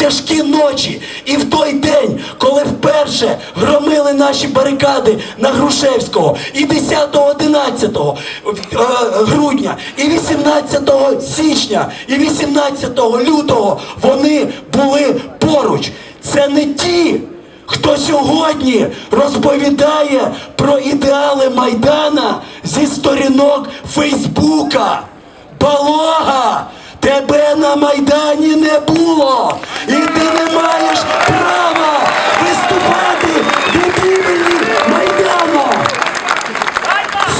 тяжкі ночі. І в той день, коли вперше громили наші барикади на Грушевського, і 10-11 е, грудня, і 18 січня, і 18 лютого вони були поруч. Це не ті, хто сьогодні розповідає про ідеали Майдана зі сторінок Фейсбука. Балога! Тебе на Майдані не було! І ти не маєш права виступати від імені Майдана!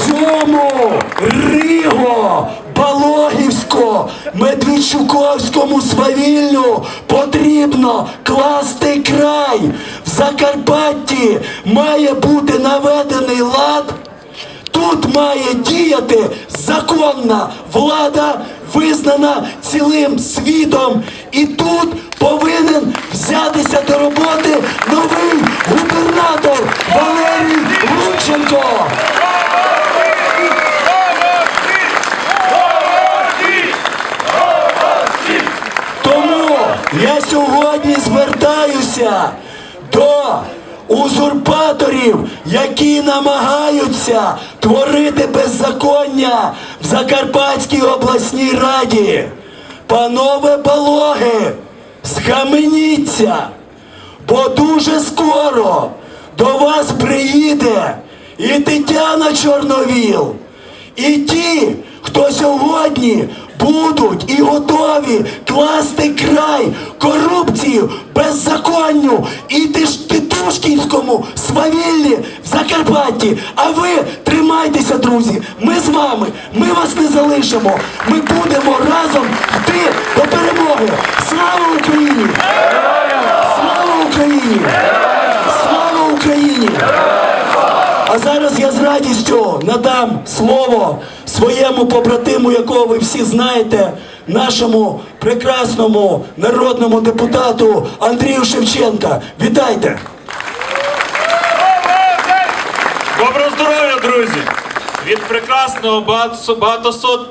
Цьому Риго, Балогівсько, Медведчуковському свавіллю потрібно класти край. В Закарпатті має бути наведений лад. Тут має діяти законна влада, визнана цілим світом. І тут повинен взятися до роботи новий губернатор Валерій Лунченко. Тому я сьогодні звертаюся до узурпаторів, які намагаються творити беззаконня в Закарпатській обласній раді. Панове балоги, схаменіться, бо дуже скоро до вас приїде і Тетяна Чорновіл, і ті, хто сьогодні будуть і готові класти край корупції, беззаконню і тиш- титушкінському свавіллі в Закарпатті. А ви тримайтеся, друзі. Ми з вами, ми вас не залишимо. Ми будемо разом йти до перемоги. Слава Україні! Слава Україні! Слава Україні! А зараз я з радістю надам слово своєму побратиму, якого ви всі знаєте, нашому прекрасному народному депутату Андрію Шевченка. Вітайте! Доброго здоров'я, друзі! Від прекрасного багато- багатосот